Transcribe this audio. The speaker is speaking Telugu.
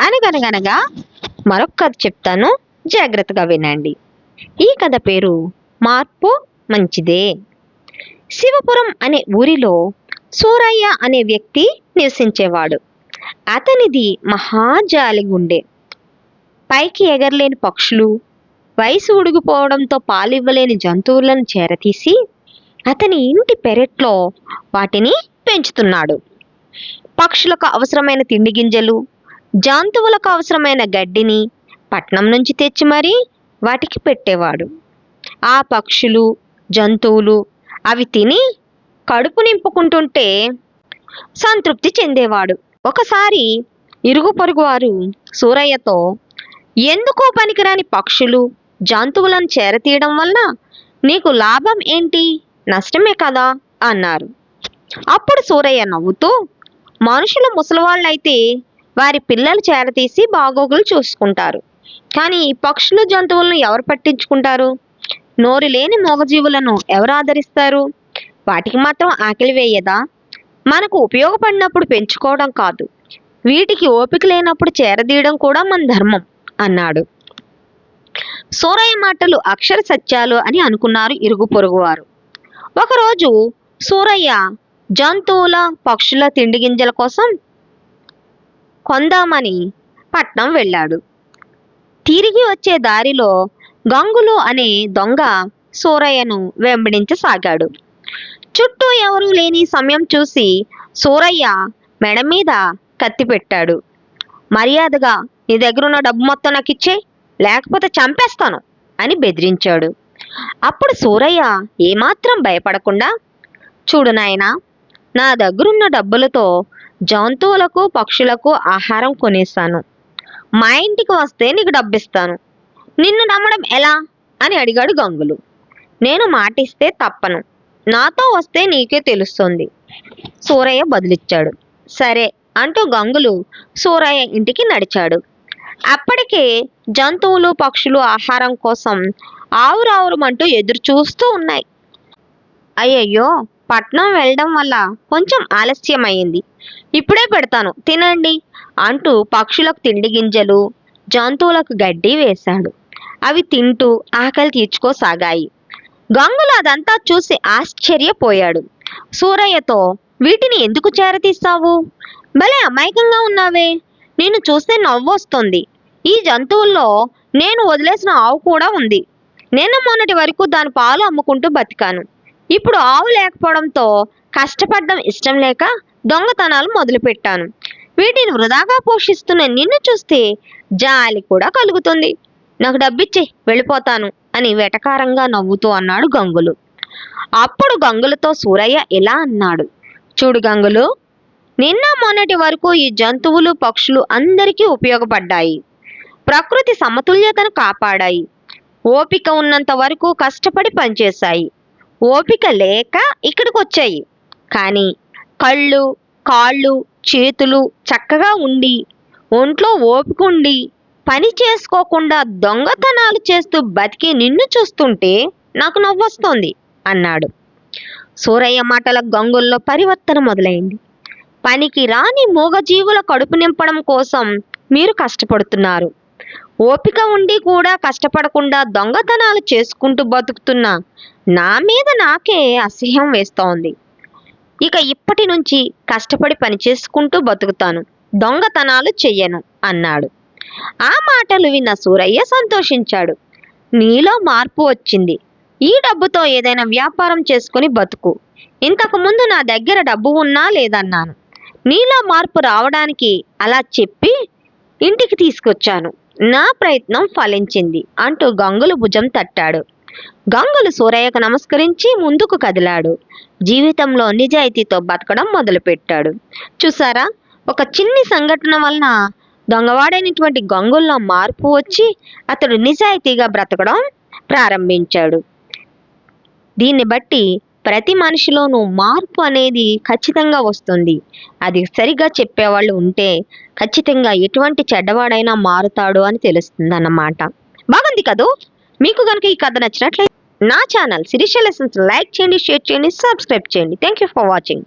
అనగనగనగా మరొక కథ చెప్తాను. జాగ్రత్తగా వినండి. ఈ కథ పేరు మార్పు మంచిదే. శివపురం అనే ఊరిలో సూరయ్య అనే వ్యక్తి నివసించేవాడు. అతనిది మహాజాలి గుండె. పైకి ఎగరలేని పక్షులు వయసు ఉడిగిపోవడంతో పాలివ్వలేని జంతువులను చేరతీసి అతని ఇంటి పెరట్లో వాటిని పెంచుతున్నాడు. పక్షులకు అవసరమైన తిండి గింజలు జంతువులకు అవసరమైన గడ్డిని పట్నం నుంచి తెచ్చి మరీ వాటికి పెట్టేవాడు. ఆ పక్షులు జంతువులు అవి తిని కడుపు నింపుకుంటుంటే సంతృప్తి చెందేవాడు. ఒకసారి ఇరుగు పొరుగు వారు సూరయ్యతో ఎందుకో పనికిరాని పక్షులు జంతువులను చేరతీయడం వలన నీకు లాభం ఏంటి? నష్టమే కదా అన్నారు. అప్పుడు సూరయ్య నవ్వుతూ మనుషులు ముసలివాళ్ళైతే వారి పిల్లలు చేరతీసి బాగోగులు చూసుకుంటారు. కానీ ఈ పక్షులు జంతువులను ఎవరు పట్టించుకుంటారు? నోరు లేని మూగజీవులను ఎవరు ఆదరిస్తారు? వాటికి మాత్రం ఆకలి వేయదా? మనకు ఉపయోగపడినప్పుడు పెంచుకోవడం కాదు. వీటికి ఓపిక లేనప్పుడు చేరదీయడం కూడా మన ధర్మం అన్నాడు. సూరయ్య మాటలు అక్షర సత్యాలు అని అనుకున్నారు ఇరుగు పొరుగువారు ఒకరోజు సూరయ్య జంతువుల పక్షుల తిండి గింజల కోసం కొందామని పట్నం వెళ్ళాడు. తిరిగి వచ్చే దారిలో గంగులు అనే దొంగ సూరయ్యను వెంబడించసాగాడు. చుట్టూ ఎవరూ లేని సమయం చూసి సూరయ్య మెడ మీద కత్తి పెట్టాడు. మర్యాదగా నీ దగ్గరున్న డబ్బు మొత్తం నాకు ఇచ్చే లేకపోతే చంపేస్తాను అని బెదిరించాడు. అప్పుడు సూరయ్య ఏమాత్రం భయపడకుండా చూడు నాయనా నా దగ్గరున్న డబ్బులతో జంతువులకు పక్షులకు ఆహారం కొనేస్తాను. మా ఇంటికి వస్తే నీకు డబ్బిస్తాను. నిన్ను నమ్మడం ఎలా? అని అడిగాడు గంగులు. నేను మాటిస్తే తప్పను. నాతో వస్తే నీకే తెలుస్తుంది. సూరయ్య బదిలిచ్చాడు. సరే అంటూ గంగులు సూరయ్య ఇంటికి నడిచాడు. అప్పటికే జంతువులు పక్షులు ఆహారం కోసం ఆవురావురమంటూ ఎదురు చూస్తూ ఉన్నాయి. అయ్యయ్యో! పట్నం వెళ్ళడం వల్ల కొంచెం ఆలస్యమైంది. ఇప్పుడే పెడతాను తినండి అంటూ పక్షులకు తిండి గింజలు జంతువులకు గడ్డి వేశాడు. అవి తింటూ ఆకలి తీర్చుకోసాగాయి. గంగులు అదంతా చూసి ఆశ్చర్యపోయాడు. సూరయ్యతో వీటిని ఎందుకు చేరతీస్తావు భలే అమాయకంగా ఉన్నావే. నిన్ను చూస్తే నవ్వొస్తుంది. ఈ జంతువుల్లో నేను వదిలేసిన ఆవు కూడా ఉంది. నిన్న మొన్నటి వరకు దాని పాలు అమ్ముకుంటూ బతికాను. ఇప్పుడు ఆవు లేకపోవడంతో కష్టపడడం ఇష్టం లేక దొంగతనాలు మొదలుపెట్టాను. వీటిని వృధాగా పోషిస్తున్న నిన్ను చూస్తే జాలి కూడా కలుగుతుంది. నాకు డబ్బిచ్చే వెళ్ళిపోతాను అని వెటకారంగా నవ్వుతూ అన్నాడు గంగులు. అప్పుడు గంగులతో సూరయ్య ఇలా అన్నాడు? చూడు గంగులు నిన్న మొన్నటి వరకు ఈ జంతువులు పక్షులు అందరికీ ఉపయోగపడ్డాయి. ప్రకృతి సమతుల్యతను కాపాడాయి. ఓపిక ఉన్నంత వరకు కష్టపడి పనిచేశాయి. ఓపిక లేక ఇక్కడికి వచ్చాయి కానీ కళ్ళు కాళ్ళు చేతులు చక్కగా ఉండి ఒంట్లో ఓపిక ఉండి పని చేసుకోకుండా దొంగతనాలు చేస్తూ బతికి నిన్ను చూస్తుంటే నాకు నవ్వొస్తోంది అన్నాడు. సూరయ్య మాటల గంగుల్లో పరివర్తన మొదలైంది. పనికి రాని మూగజీవుల కడుపు నింపడం కోసం మీరు కష్టపడుతున్నారు. ఓపిక ఉండి కూడా కష్టపడకుండా దొంగతనాలు చేసుకుంటూ బతుకుతున్న నా మీద నాకే అసహ్యం వేస్తోంది. ఇక ఇప్పటి నుంచి కష్టపడి పని చేసుకుంటూ బతుకుతాను. దొంగతనాలు చెయ్యను అన్నాడు. ఆ మాటలు విన్న సూరయ్య సంతోషించాడు. నీలో మార్పు వచ్చింది. ఈ డబ్బుతో ఏదైనా వ్యాపారం చేసుకుని బతుకు. ఇంతకుముందు నా దగ్గర డబ్బు ఉన్నా లేదన్నాను. నీలో మార్పు రావడానికి అలా చెప్పి ఇంటికి తీసుకొచ్చాను. నా ప్రయత్నం ఫలించింది అంటూ గంగులు భుజం తట్టాడు. గంగులు సూరయ్యకు నమస్కరించి ముందుకు కదిలాడు. జీవితంలో నిజాయితీతో బతకడం మొదలుపెట్టాడు. చూసారా ఒక చిన్ని సంఘటన వలన దొంగవాడైనటువంటి గంగుల్లో మార్పు వచ్చి అతడు నిజాయితీగా బ్రతకడం ప్రారంభించాడు. దీన్ని బట్టి ప్రతి మనిషిలోనూ మార్పు అనేది ఖచ్చితంగా వస్తుంది. అది సరిగా చెప్పేవాళ్ళు ఉంటే ఖచ్చితంగా ఎటువంటి చెడ్డవాడైనా మారుతాడు అని తెలుస్తుంది అన్నమాట బాగుంది కదూ? మీకు కనుక ఈ కథ నచ్చినట్లయితే నా ఛానల్ సిరిషియల్ లెసన్స్ లైక్ చేయండి షేర్ చేయండి సబ్స్క్రైబ్ చేయండి. Thank you for watching.